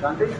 Şantayı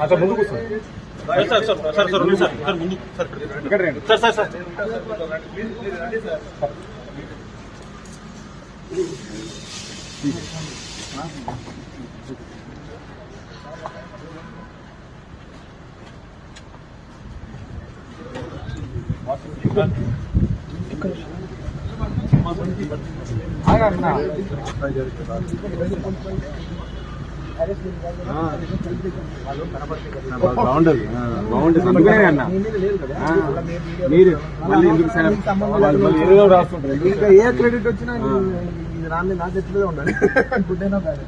అసలు ముందు కూర్చో సార్ సార్ సార్ సార్ ఉంది సార్ సార్ ముందు సార్ ఇక్కడ రండి సార్ సార్ సార్ ఆగన్నా బాగుండదు బాగుండదు అందుకనే అన్న మీరు మళ్ళీ ఎందుకు ఏదో రాస్తుంటారు ఇంకా ఏ క్రెడిట్ వచ్చినా ఇది రాని నా చేతిలో ఉండాలి గుడ్ అయినా బ్యాడ్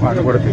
பாட்டு கொடுத்து